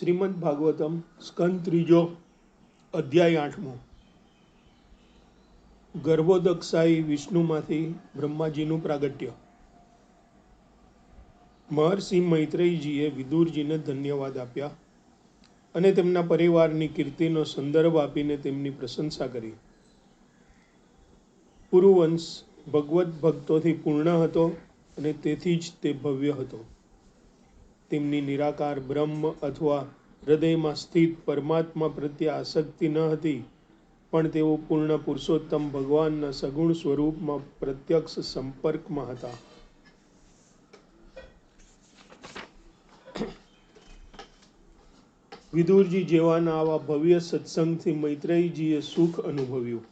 શ્રીમદ ભાગવતમ સ્કંદ ત્રીજો અધ્યાય આઠમો. ગર્ભોદક્ષાઈ વિષ્ણુમાંથી બ્રહ્માજીનું પ્રાગટ્ય. મહર્ષિ મૈત્રેયજીએ વિદુરજીને ધન્યવાદ આપ્યા અને તેમના પરિવારની કીર્તિનો સંદર્ભ આપીને તેમની પ્રશંસા કરી. પુરુવંશ ભગવત ભક્તોથી પૂર્ણ હતો અને તેથી જ તે ભવ્ય હતો. તેમની નિરાકાર બ્રહ્મ અથવા હૃદયમાં સ્થિત પરમાત્મા પ્રત્યે આસક્તિ ન હતી, પણ તેઓ પૂર્ણ પુરુષોત્તમ ભગવાનના સગુણ સ્વરૂપમાં પ્રત્યક્ષ સંપર્કમાં હતા. વિદુરજી જેવાના આવા ભવ્ય સત્સંગથી મૈત્રેયજીએ સુખ અનુભવ્યું.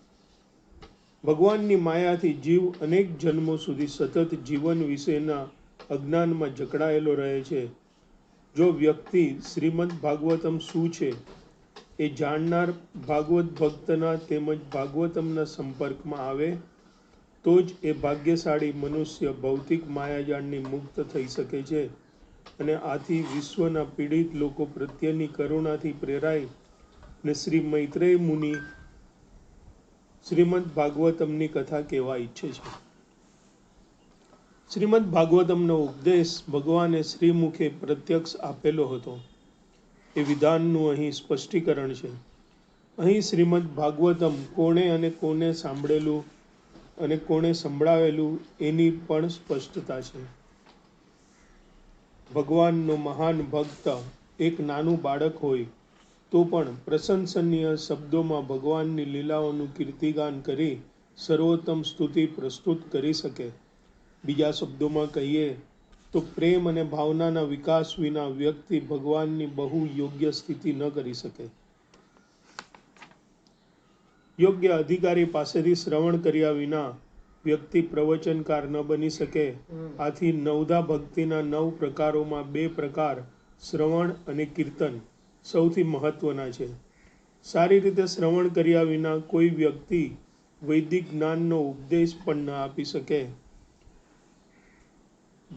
ભગવાનની માયાથી જીવ અનેક જન્મો સુધી સતત જીવન વિશેના અજ્ઞાનમાં જકડાયેલો રહે છે. જો વ્યક્તિ શ્રીમદ ભાગવતમ શું છે, એ જાણનાર ભાગવત ભક્તના તેમજ ભાગવતમના સંપર્કમાં આવે, તો જ એ ભાગ્યશાળી મનુષ્ય ભૌતિક માયાજાળની મુક્ત થઈ શકે છે અને આથી વિશ્વના પીડિત લોકો પ્રત્યેની કરુણાથી પ્રેરાય ને શ્રી મૈત્રેય મુનિ શ્રીમદ ભાગવતમની કથા કહેવા ઈચ્છે છે. શ્રીમદ ભાગવતમનો ઉપદેશ ભગવાને શ્રીમુખે પ્રત્યક્ષ આપેલો હતો. એ વિધાનનું અહીં સ્પષ્ટીકરણ છે. અહીં શ્રીમદ ભાગવતમ કોણે અને કોને સાંભળેલું અને કોણે સંભળાવેલું એની પણ સ્પષ્ટતા છે. ભગવાનનો મહાન ભક્ત એક નાનું બાળક હોય તો પણ પ્રશંસનીય શબ્દોમાં ભગવાનની લીલાઓનું કીર્તિગાન કરી સર્વોત્તમ સ્તુતિ પ્રસ્તુત કરી શકે. બીજા શબ્દોમાં કહીએ તો પ્રેમ અને ભાવનાના વિકાસ વિના વ્યક્તિ ભગવાનની બહુ યોગ્ય સ્થિતિ ન કરી શકે. યોગ્ય અધિકારી પાસેથી શ્રવણ કર્યા વિના વ્યક્તિ પ્રવચનકાર ન બની શકે. આથી નવધા ભક્તિના નવ પ્રકારોમાં બે પ્રકાર શ્રવણ અને કીર્તન સૌથી મહત્વના છે. સારી રીતે શ્રવણ કર્યા વિના કોઈ વ્યક્તિ વૈદિક જ્ઞાનનો ઉપદેશ પણ ન આપી શકે.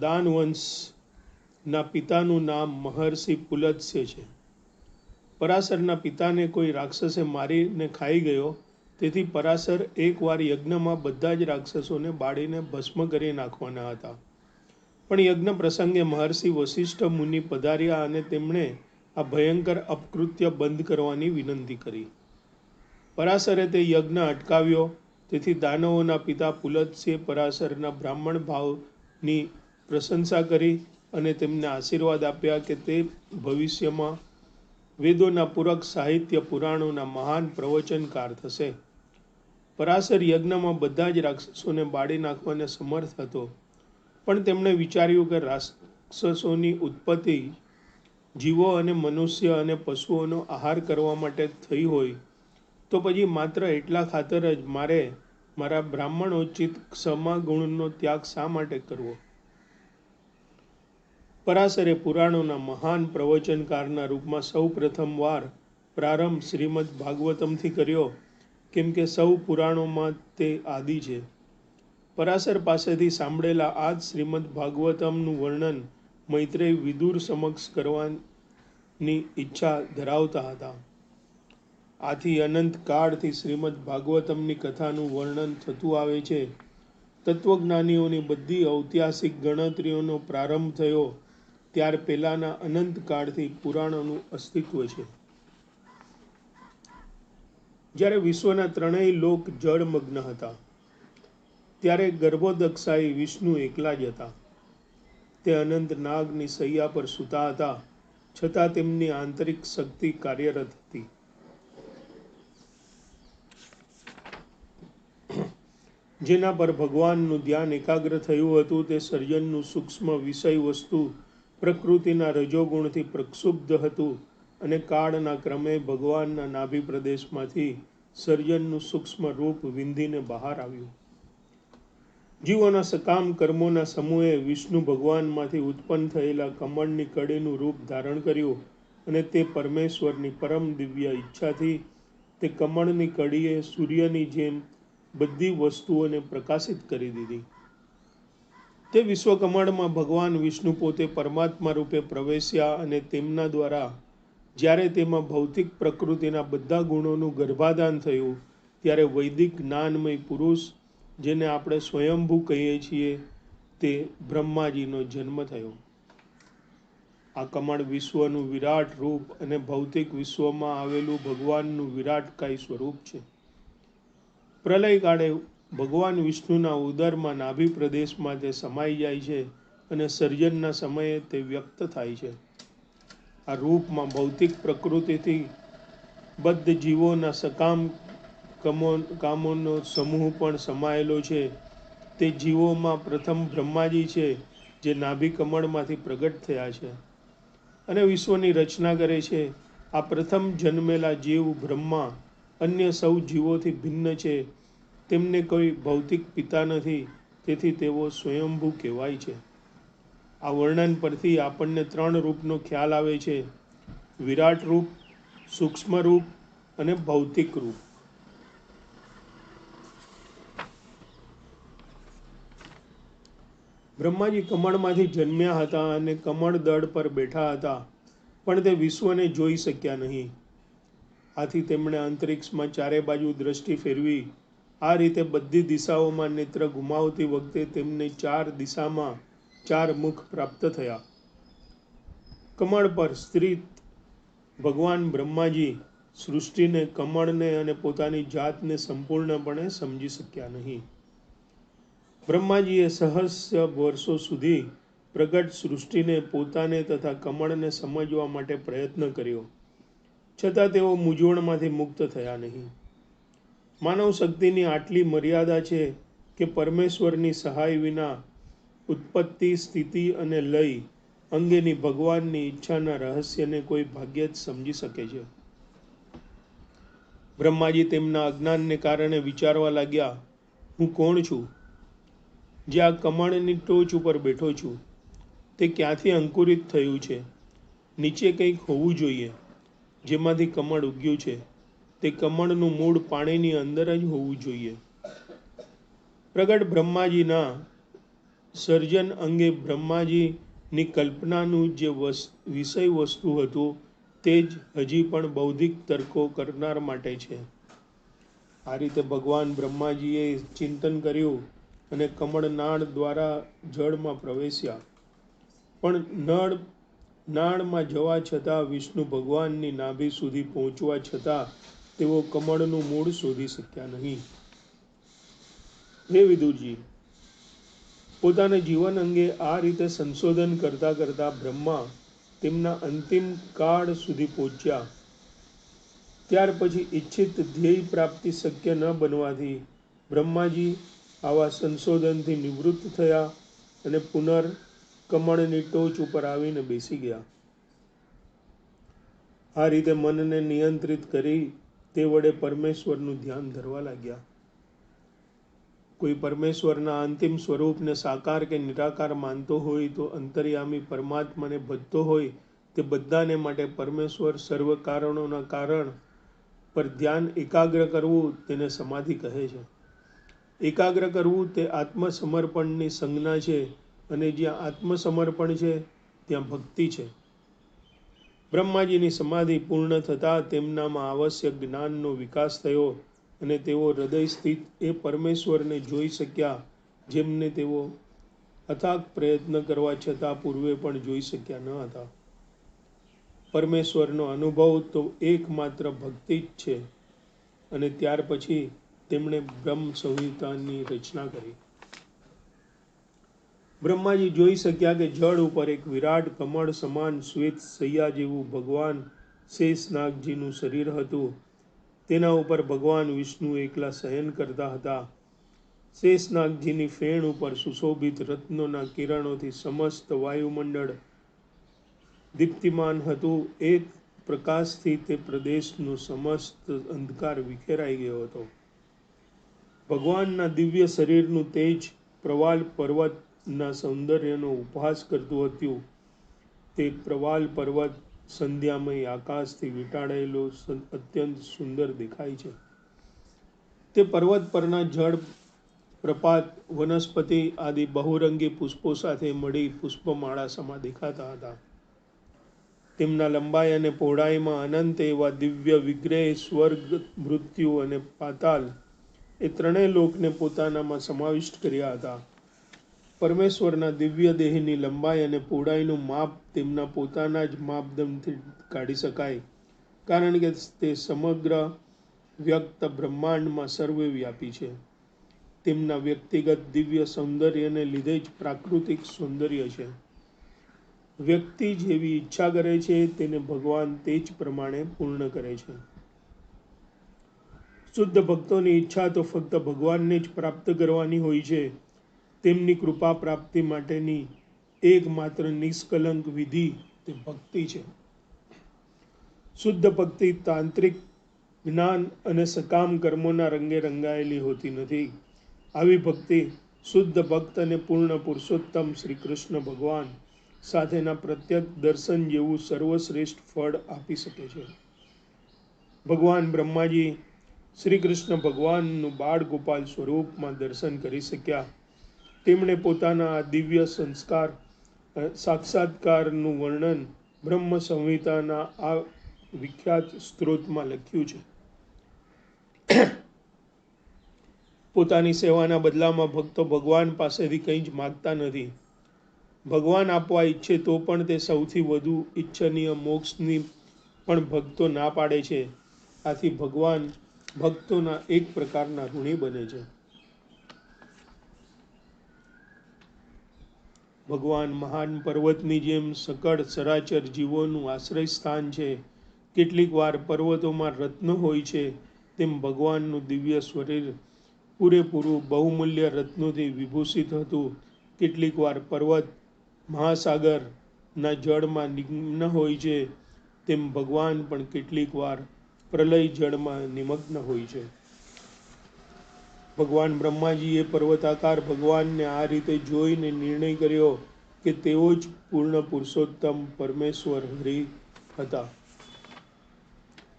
દાનવંશના પિતાનું નામ મહર્ષિ પુલત્સ્ય છે પરાશરના પિતાને કોઈ રાક્ષસે મારીને ખાઈ ગયો, તેથી પરાશર એકવાર યજ્ઞમાં બધા જ રાક્ષસોને બાળીને ભસ્મ કરી નાખવાના હતા. પણ યજ્ઞ પ્રસંગે મહર્ષિ વશિષ્ઠ મુનિ પધાર્યા અને તેમણે આ ભયંકર અપકૃત્ય બંધ કરવાની વિનંતી કરી. પરાશરે તે યજ્ઞ અટકાવ્યો, તેથી દાનવોના પિતા પુલત્સ્યે પરાશરના બ્રાહ્મણ ભાવની પ્રશંસા કરી અને તેમને આશીર્વાદ આપ્યા કે તે ભવિષ્યમાં વેદોના પૂરક સાહિત્ય પુરાણોના મહાન પ્રવચનકાર થશે. પરાશર યજ્ઞમાં બધા જ રાક્ષસોને બાળી નાખવાને સમર્થ હતો. પણ તેમણે વિચાર્યું કે રાક્ષસોની ઉત્પત્તિ જીવો અને મનુષ્ય અને પશુઓનો આહાર કરવા માટે થઈ હોય, તો પછી માત્ર એટલા ખાતર જ મારે મારા બ્રાહ્મણોચિત ક્ષમા ગુણનો ત્યાગ શા માટે કરવો? પરાશરે પુરાણોના મહાન પ્રવચનકારના રૂપમાં સૌ પ્રથમવાર પ્રારંભ શ્રીમદ ભાગવતમથી કર્યો, કેમ કે સૌ પુરાણોમાં તે આદિ છે. પરાશર પાસેથી સાંભળેલા આ જ શ્રીમદ ભાગવતમનું વર્ણન મૈત્રેય વિદુર સમક્ષ કરવાની ઈચ્છા ધરાવતા હતા. આથી અનંત કાળથી શ્રીમદ ભાગવતમની કથાનું વર્ણન થતું આવે છે. તત્વજ્ઞાનીઓની બધી ઐતિહાસિક ગણતરીઓનો પ્રારંભ થયો ત્યાર પહેલાના અનંત કાળથી પુરાણોનું અસ્તિત્વ છે. જ્યારે વિશ્વના ત્રણેય લોક જળમગ્ન હતા, ત્યારે ગર્ભોદક્ષાઈ વિષ્ણુ એકલા જ હતા. તે અનંત નાગની સૈયા પર સૂતા હતા, છતાં તેમની આંતરિક શક્તિ કાર્યરત હતી. જેના પર ભગવાનનું ધ્યાન એકાગ્ર થયું હતું, તે સર્જનનું સૂક્ષ્મ વિષય વસ્તુ પ્રકૃતિના રજોગુણથી પ્રક્ષુબ્ધ હતું અને કાળના ક્રમે ભગવાનના નાભી પ્રદેશમાંથી સર્જનનું સૂક્ષ્મ રૂપ વિંધીને બહાર આવ્યું. જીવોના સકામ કર્મોના સમૂહે વિષ્ણુ ભગવાનમાંથી ઉત્પન્ન થયેલા કમળની કડીનું રૂપ ધારણ કર્યું અને તે પરમેશ્વરની પરમ દિવ્ય ઈચ્છાથી તે કમળની કડીએ સૂર્યની જેમ બધી વસ્તુઓને પ્રકાશિત કરી દીધી. તે વિશ્વકમળમાં ભગવાન વિષ્ણુ પોતે પરમાત્મા રૂપે પ્રવેશ્યા અને તેમના દ્વારા જ્યારે તેમાં ભૌતિક પ્રકૃતિના બધા ગુણોનું ગર્ભાધાન થયું, ત્યારે વૈદિક જ્ઞાનમય પુરુષ, જેને આપણે સ્વયંભૂ કહીએ છીએ, તે બ્રહ્માજીનો જન્મ થયો. આ કમળ વિશ્વનું વિરાટ રૂપ અને ભૌતિક વિશ્વમાં આવેલું ભગવાનનું વિરાટકાય સ્વરૂપ છે. પ્રલય કાળે ભગવાન વિષ્ણુના ઉદરમાં નાભી પ્રદેશમાં તે સમાઈ જાય છે અને સર્જનના સમયે તે વ્યક્ત થાય છે. આ રૂપમાં ભૌતિક પ્રકૃતિથી બદ્ધ જીવોના સકામ કમો, કામોનો સમૂહ પણ સમાયેલો છે. તે જીવોમાં પ્રથમ બ્રહ્માજી છે, જે નાભી કમળમાંથી પ્રગટ થયા છે. અને વિશ્વની રચના કરે છે. આ પ્રથમ જન્મેલા જીવ બ્રહ્મા અન્ય સૌ જીવોથી ભિન્ન છે. તેમને કોઈ ભૌતિક પિતા નથી, તેથી તેઓ સ્વયંભૂ કહેવાય છે. આ વર્ણન પરથી આપણને ત્રણ રૂપનો ખ્યાલ આવે છે. વિરાટ રૂપ, સૂક્ષ્મ રૂપ અને ભૌતિક રૂપ. બ્રહ્માજી કમળમાંથી જન્મ્યા હતા અને કમળ દળ પર બેઠા હતા, પણ તે વિશ્વને જોઈ શક્યા નહીં. આથી તેમણે અંતરિક્ષમાં ચારે બાજુ દ્રષ્ટિ ફેરવી આ રીતે બધી દિશાઓમાં નેત્ર ગુમાવતી વખતે તેમને ચાર દિશામાં ચાર મુખ પ્રાપ્ત થયા. કમળ પર સ્થિત ભગવાન બ્રહ્માજી સૃષ્ટિને, કમળને અને પોતાની જાતને સંપૂર્ણપણે સમજી શક્યા નહીં. બ્રહ્માજીએ સહસ્ય વર્ષો સુધી પ્રગટ સૃષ્ટિને, પોતાને તથા કમળને સમજવા માટે પ્રયત્ન કર્યો. છતાં તેઓ મૂંઝવણમાંથી મુક્ત થયા નહીં. માનવ શક્તિની આટલી મર્યાદા છે કે પરમેશ્વરની સહાય વિના ઉત્પત્તિ, સ્થિતિ અને લય અંગેની ભગવાનની ઈચ્છાના રહસ્યને કોઈ ભાગ્ય જ સમજી શકે છે. બ્રહ્માજી તેમના અજ્ઞાનને કારણે વિચારવા લાગ્યા, હું કોણ છું? જે આ કમળની ટોચ ઉપર બેઠો છું, તે ક્યાંથી અંકુરિત થયું છે? નીચે કંઈક હોવું જોઈએ, જેમાંથી કમળ ઉગ્યું છે. તે કમળનું મૂળ પાણીની અંદર જ હોવું જોઈએ. પ્રગટ બ્રહ્માજીના સર્જન અંગે બ્રહ્માજીની કલ્પનાનું જે વિષય વસ્તુ હતું તે જ હજી પણ બૌદ્ધિક તર્કો કરનાર માટે છે. આ રીતે ભગવાન બ્રહ્માજીએ ચિંતન કર્યું અને કમળનાળ દ્વારા જળમાં પ્રવેશ્યા. પણ નળ, નાળમાં જવા છતાં વિષ્ણુ ભગવાનની નાભી સુધી પહોંચવા છતાં તેઓ કમળનું મૂળ શોધી શક્યા નહીં. હે વિદુરજી, પોતાના જીવન અંગે આ રીતે સંશોધન કરતા કરતા બ્રહ્મા તેમના અંતિમ કાળ સુધી પહોંચ્યા. ત્યાર પછી ઈચ્છિત ધ્યેય પ્રાપ્તિ શક્ય ન બનવાથી બ્રહ્માજી આવા સંશોધનથી નિવૃત્ત થયા અને પુનર કમળની ટોચ ઉપર આવીને બેસી ગયા. આ રીતે મનને નિયંત્રિત કરી તે વડે પરમેશ્વરનું ધ્યાન ધરવા લાગ્યા. કોઈ પરમેશ્વરના અંતિમ સ્વરૂપને સાકાર કે નિરાકાર માનતો હોય તો અંતર્યામી પરમાત્માને ભજતો હોય તે બધાને માટે પરમેશ્વર સર્વ કારણોના કારણ પર ધ્યાન એકાગ્ર કરવું તેને સમાધિ કહે છે. એકાગ્ર કરવું તે આત્મસમર્પણની સંજ્ઞા છે અને જ્યાં આત્મસમર્પણ છે, ત્યાં ભક્તિ છે. બ્રહ્માજીની સમાધિ પૂર્ણ થતાં તેમનામાં આવશ્યક જ્ઞાનનો વિકાસ થયો અને તેઓ હૃદય સ્થિત એ પરમેશ્વરને જોઈ શક્યા જેમને તેઓ અથાગ પ્રયત્ન કરવા છતાં પૂર્વે પણ જોઈ શક્યા ન હતા. પરમેશ્વરનો અનુભવ તો એકમાત્ર ભક્તિ જ છે અને ત્યાર પછી તેમણે બ્રહ્મ સંહિતાની રચના કરી. બ્રહ્માજી જોઈ શક્યા કે જળ ઉપર એક વિરાટ કમળ સમાન શ્વેત સૈયા જેવું ભગવાન શેષનાગજીનું શરીર હતું. તેના ઉપર ભગવાન વિષ્ણુ એકલા શયન કરતા હતા. શેષનાગજીની ફેણ ઉપર સુશોભિત રત્નોના કિરણોથી સમસ્ત વાયુમંડળ દીપ્તિમાન હતું. એક પ્રકાશથી તે પ્રદેશનો સમસ્ત અંધકાર વિખેરાઈ ગયો હતો. ભગવાનના દિવ્ય શરીરનું તેજ પ્રવાલ પર્વતના સૌંદર્યનો ઉપહાસ કરતું હતું. તે પ્રવાલ પર્વત સંધ્યામય આકાશથી વીંટાળેલો અત્યંત સુંદર દેખાય છે. તે પર્વત પરના જળ પ્રપાત વનસ્પતિ આદિ બહુરંગી પુષ્પો સાથે મળી પુષ્પમાળા સમા દેખાતા હતા. તેમના લંબાઈ અને પહોળાઈમાં અનંત એવા દિવ્ય વિગ્રહ, સ્વર્ગ, મૃત્યુ અને પાતાલ એ ત્રણેય લોકને પોતાનામાં સમાવિષ્ટ કર્યા હતા. પરમેશ્વરના દિવ્ય દેહની લંબાઈ અને પહોળાઈનું માપ તેમના પોતાના જ માપદંડથી કાઢી શકાય. કારણ કે તે સમગ્ર વ્યક્ત બ્રહ્માંડમાં સર્વવ્યાપી છે. તેમના વ્યક્તિગત દિવ્ય સૌંદર્યને લીધે જ પ્રાકૃતિક સૌંદર્ય છે. વ્યક્તિ જેવી ઈચ્છા કરે છે તેને ભગવાન તે જ પ્રમાણે પૂર્ણ કરે છે. શુદ્ધ ભક્તોની ઈચ્છા તો ફક્ત ભગવાનને જ પ્રાપ્ત કરવાની હોય છે. તેમની કૃપા પ્રાપ્તિ માટેની એકમાત્ર નિષ્કલંક વિધિ તે ભક્તિ છે. શુદ્ધ ભક્તિ તાંત્રિક જ્ઞાન અને સકામ કર્મોના રંગે રંગાયેલી હોતી નથી. આવી ભક્તિ શુદ્ધ ભક્ત અને પૂર્ણ પુરુષોત્તમ શ્રી કૃષ્ણ ભગવાન સાથેના પ્રત્યક્ષ દર્શન જેવું સર્વશ્રેષ્ઠ ફળ આપી શકે છે. ભગવાન બ્રહ્માજી શ્રી કૃષ્ણ ભગવાનનું બાળ ગોપાલ સ્વરૂપમાં દર્શન કરી શક્યા. તેમણે પોતાના આ દિવ્ય સંસ્કાર સાક્ષાત્કારનું વર્ણન બ્રહ્મ સંહિતાના આ વિખ્યાત સ્ત્રોતમાં લખ્યું છે. પોતાની સેવાના બદલામાં ભક્તો ભગવાન પાસેથી કંઈ જ માગતા નથી. ભગવાન આપવા ઈચ્છે તો પણ તે સૌથી વધુ ઈચ્છનીય મોક્ષની પણ ભક્તો ના પાડે છે. આથી ભગવાન ભક્તોના એક પ્રકારના ઋણી બને છે. ભગવાન મહાન પર્વતની જેમ સકળ સરાચર જીવોનું આશ્રય સ્થાન છે. કેટલીક વાર પર્વતોમાં રત્નો હોય છે, તેમ ભગવાનનું દિવ્ય શરીર પૂરેપૂરું બહુમૂલ્ય રત્નોથી વિભૂષિત હતું. કેટલીક વાર પર્વત મહાસાગરના જળમાં નિમ્ન હોય છે, તેમ ભગવાન પણ કેટલીક વાર પ્રલય જળમાં નિમગ્ન હોય છે. ભગવાન બ્રહ્માજીએ પર્વતાકાર ભગવાનને આ રીતે જોઈને નિર્ણય કર્યો કે તેઓ જ પૂર્ણ પુરુષોત્તમ પરમેશ્વર હરિ હતા.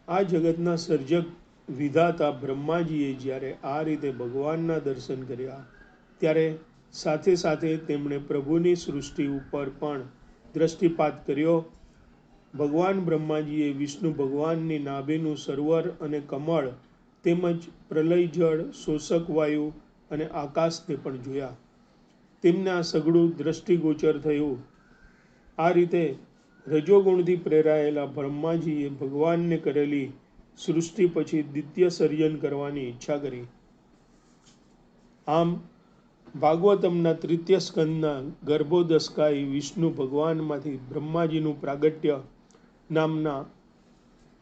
આ જગતના સર્જક વિધાતા બ્રહ્માજીએ જ્યારે આ રીતે ભગવાનના દર્શન કર્યા, ત્યારે સાથે સાથે તેમણે પ્રભુની સૃષ્ટિ ઉપર પણ દ્રષ્ટિપાત કર્યો. ભગવાન બ્રહ્માજીએ વિષ્ણુ ભગવાનની નાભીનું સરોવર અને કમળ તેમજ પ્રલય જળ, શોષક વાયુ અને આકાશને પણ જોયા. તેમને આ સઘળું દ્રષ્ટિગોચર થયું. આ રીતે રજોગુણથી પ્રેરાયેલા બ્રહ્માજીએ ભગવાનને કરેલી સૃષ્ટિ પછી દ્વિતીય સર્જન કરવાની ઈચ્છા કરી. આમ, ભાગવતમના તૃતીય સ્કંદના ગર્ભોદસ્કાય વિષ્ણુ ભગવાનમાંથી બ્રહ્માજીનું પ્રાગટ્ય નામના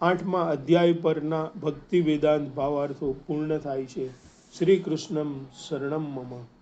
આઠમા અધ્યાય પરના ભક્તિ વેદાંત ભાવાર્થો પૂર્ણ થાય છે. શ્રી કૃષ્ણમ શરણમ મમ.